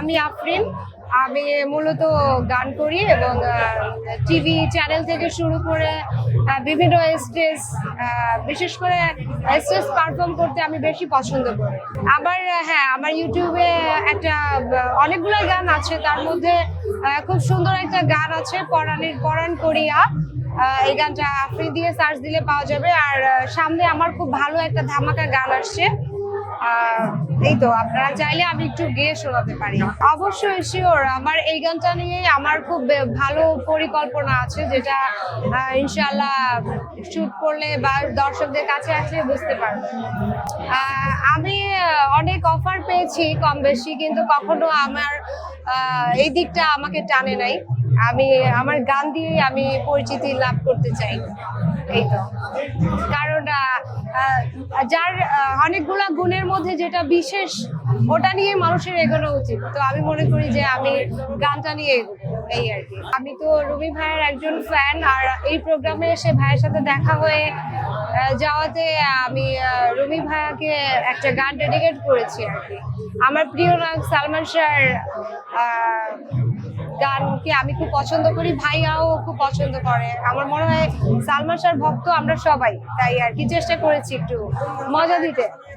আমি আফরিন। আমি মূলত গান করি এবং টিভি চ্যানেল থেকে শুরু করে বিভিন্ন স্টেজ বিশেষ করে স্টেজ পারফর্ম করতে আমি বেশি পছন্দ করি। আবার হ্যাঁ আমার ইউটিউবে একটা অনেকগুলো গান আছে। তার মধ্যে খুব সুন্দর একটা গান আছে পরাণের পরাণ করিয়া। এই গানটা আফরিন দিয়ে সার্চ দিলে পাওয়া যাবে। আর সামনে আমার খুব ভালো একটা ধামাকা গান আসছে। এই তো, আপনারা চাইলে আমি একটু গেয়ে শোনাতে পারি। অবশ্যই শিওর আমার এই গানটা নিয়ে আমার খুব ভালো পরিকল্পনা আছে, যেটা ইনশাল্লাহ শুট করলে বা দর্শকদের কাছে আসলে বুঝতে পারবে। আমি অনেক অফার পেয়েছি কম বেশি, কিন্তু কখনো আমার এই দিকটা আমাকে টানে নাই। আমি, আমার গান দিয়ে আমি পরিচিতি লাভ করতে চাই। এই তো। কারণ যার অনেকগুলা গুণের মধ্যে যেটা বিশেষ ওটা নিয়ে মানুষের এগোনো উচিত। তো আমি মনে করি যে আমি গানটা নিয়ে এই আর কি। আমি তো রবি ভাইয়ের একজন ফ্যান আর এই প্রোগ্রামে এসে ভাইয়ের সাথে দেখা হয়ে যাওয়াতে আমি রবি ভাইয়াকে একটা গান ডেডিকেট করেছি আর কি। আমার প্রিয় নায়ক সালমান আহ, গানকে আমি খুব পছন্দ করি, ভাইয়াও খুব পছন্দ করে। আমার মনে হয় সালমান শাহর ভক্ত আমরা সবাই, তাই আর কি, চেষ্টা করেছি একটু মজা দিতে।